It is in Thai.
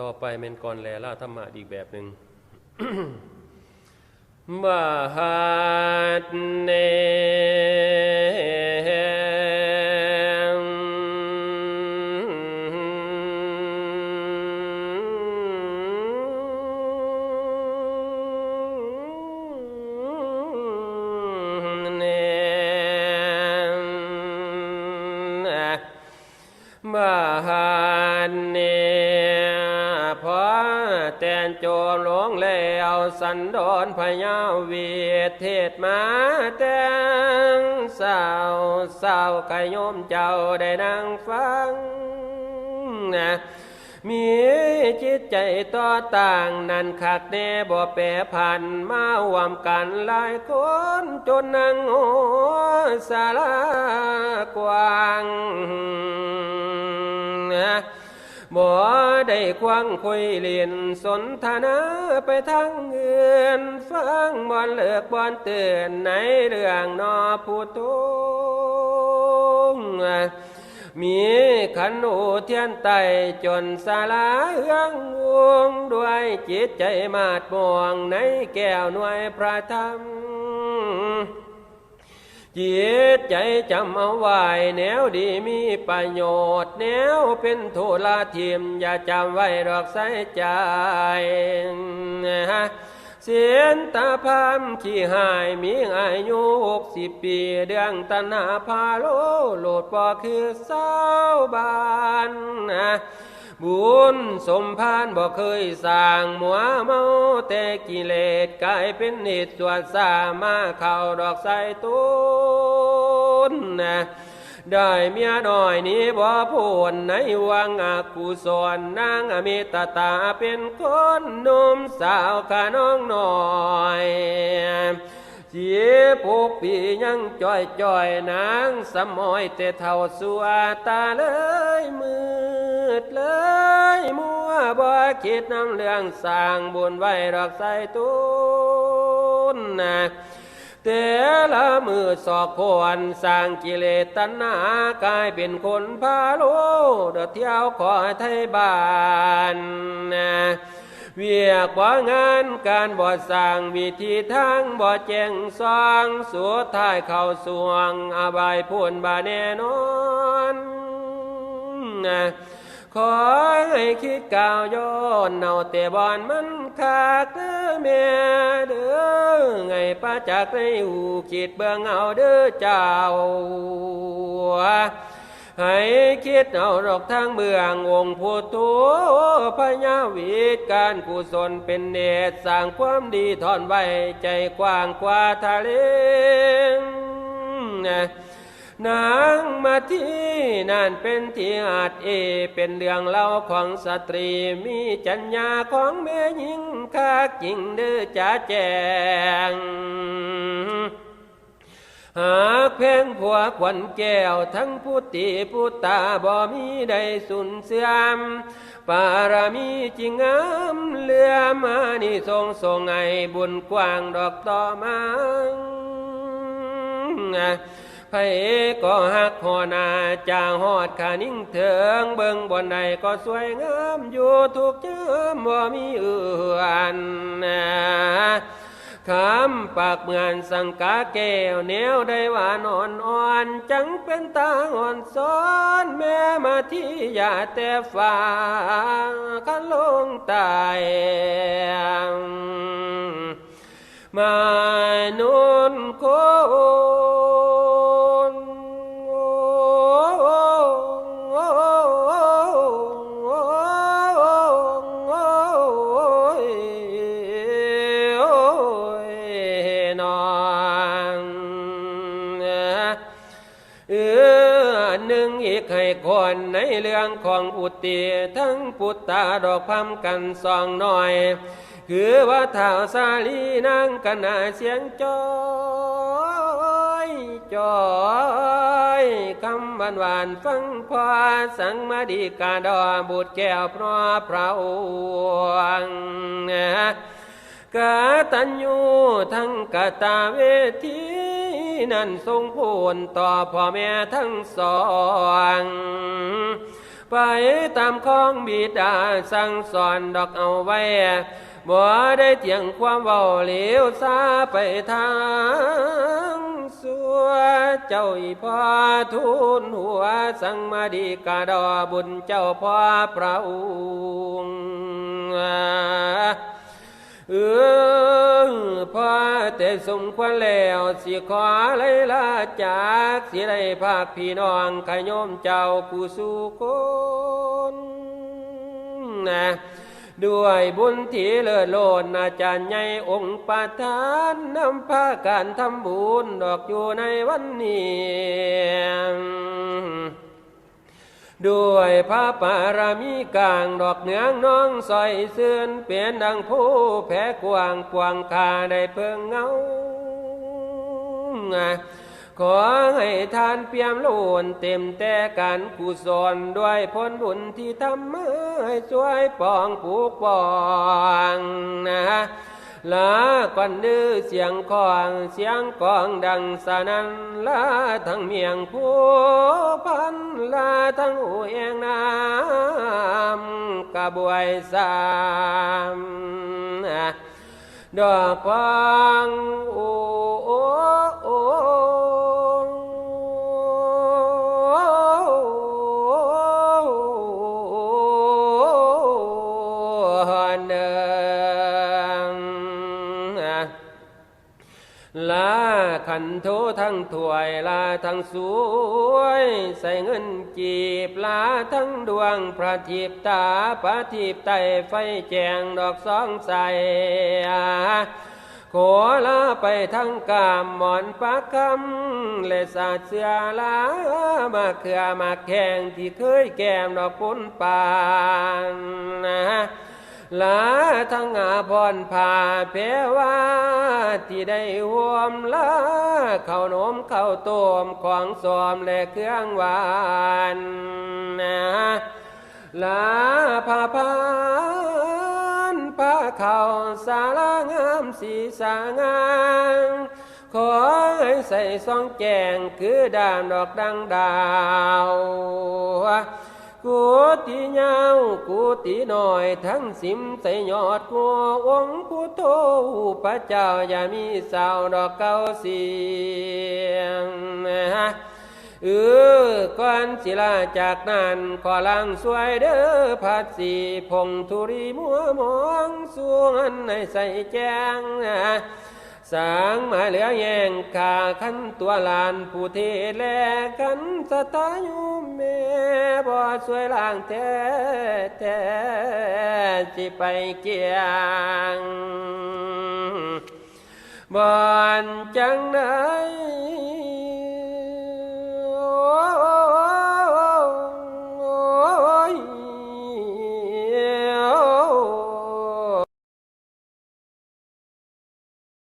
ต่อไปเป็นก่อนแลล่าธรรมะอีกแบบหนึ่งมหัดเนมหันเน โจรหลงแล้วสันโดนพยาเวียดเทศมาแต่งสาวสาวขยมเจ้าได้นั่งฟังนะมีจิตใจต่อต่างนันขักแน่บ่แปรพันมาวมกันหลายคนจนนั่งโอสารากว้างนะ บ่ได้ควังคุยเลียนสนทนาไปทางเงินฟังบอนเลิกบอนเตือนในเรื่องนอผู้ทุงมีขันโอเทียนไตจนสาลาเอื้องวงด้วยจิตใจมาดมองในแก้วหน่วยพระธรรม จิตใจจำเอาไว้แนวดีมีประโยชน์ แนวเป็นโทลาทีมอย่าจำไว้ดอกใส่ใจเสียนตาพามขี้หายมีอายุหกสิบปี เดืองตนาพาโลโหลดปอคือเศร้าบาน บุญสมพานบ่เคยสร้างหมัวเมาแต่กิเลสกลายเป็นเนิดส่วนสามาเข้าดอกใส่ต้นนะได้เมียน้อยนี้บ่พูนในวังอากุศลนางอมิตตาเป็นคนหนุ่มสาวขาน้องหน้อยเจียพกปียังจ้อยจ้อยนางสมอยแต่เท่าสัวตาเลยมือ ดเลยมัวบ่คิดนำเรื่องสร้างบุญไว้ดอกใส่ตุนนะแต่ละมือสอกคนสร้างกิเลสตัณหากลายเป็นคนพาโลเดเที่ยวขอไทยบ้านนะเวียกว่างานการบ่สร้างวิธีทางบ่แจ้งซองสุดท้ายเข้าสวง อบายพูนบาแน่นอนนะ ขอให้คิดก่าวย้อนเนาแต่บอนมันขาดเด้อแม่เด้อไงป้าจากในหูคิดเบื้องเอาเด้อเจ้าให้คิดเอาดอกทางเบื้ององค์ผู้ตัวพญาวิตการกุศลเป็นเนตรสร้างความดีทอนไว้ใจกว้างกว่าทะเล นางมาที่นั่นเป็นที่อาจเอ เป็นเรื่องเล่าของสตรีมีจัญญาของแม่หญิงคาจริงเด้อจ้าแจงหากเพ่งผัวขวัญแก้วทั้งพุทธิพุตตาบ่มีใดสุนเสื่อมปารามีจริงงามเลือมานี่ทรงทรงไงบุญกว้างดอกต่อมา ไผก็หักหอนาจางหอดขานิ่งเถิงเบิงบนใดก็สวยงามอยู่ทุกเจ้าบ่มีเอื่อนคำปากเหมือนสังกาแก้วแนวได้หวานอ่อนอ่อนจังเป็นตาอ่อนซ้อนแม่มาที่อย่าแต่ฟ้าคันลงตายมานุนโค เออหนึ่งอีกให้คนในเรื่องของอุติทั้งปุตตาดอกพัมกันสองหน่อย คือว่าเท้าสาลีนางกันนาเสียงจอยจอยคำหวานหวานฟังพอสังมาดีกาดอบุตรแก้วพราะพระองค์กาตัญญูทั้งกตาเวที นั้นทรงพูนต่อพ่อแม่ทั้งสองไปตามของบิดาสั่งสอนดอกเอาไว้บ่ได้เถียงความเว้าเหลวซาไปทางสัวเจ้าอีพ่อทุนหัวสังมาดีกาดอบุญเจ้าพ่อพระองค์ เออพอแต่สมควรแล้วสิขอเลละจากสิได้ภาคพี่น้องขยมเจ้าผู้สู่คนนะด้วยบุญที่เลิศโลดอาจารย์ใหญ่องค์ประธานนำพาการทำบุญดอกอยู่ในวันนี้ ด้วยพระปารามีกลางดอกเนืองน้องซอยเสื่อนเปลี่ยนดังผู้แผ่กวางกวางคาได้เพิ่งเงาขอให้ทานเปี่ยมล้นเต็มแต่การกุศลด้วยผลบุญที่ทำให้ช่วยปองผูกปองนะ ลาก่อนดื้อเสียงของเสียงกองดังสนันลาทั้งเมียงผู้พันลาทั้งหูเองน้ำกระบวยสามดอกฟางอู้ ขันโททั้งถวยลาทั้งสวย ใส่เงินจีบลาทั้งดวงพระทิพตาพระทิพไตไฟแจงดอกสองใสขอลาไปทั้งกามหมอนปากคำและสาดเสือลามาเขือมาแข่งที่เคยแก้มดอกปุ้นปานนะ ลาทั้งอาพรผ่าเพว่าที่ได้หวมลาเข้าวนมเข้าต้มของสอมและเครื่องหวานนะลาพาพานพาเขาสารางามสีสางามขอให้ใส่ซองแจงคือดามดอกดังดาว กูตีเงากูตีหน่อยทั้งสิมใส่ยอดกัวองค์ผู้โตพระเจ้าอย่ามีสาวดอกเก้าเสียงฮะเออก่อนศิลาจากนั้นขอลังสวยเด้อพัดสีพงธุรีมัวมองสวนในใส่แจ้ง สางมาเหลือแยงขาขันตัวลานผู้เทแลกันสตาอยู่แม่บ่สวยล่างแท้แท้จิไปเกียงบอนจังได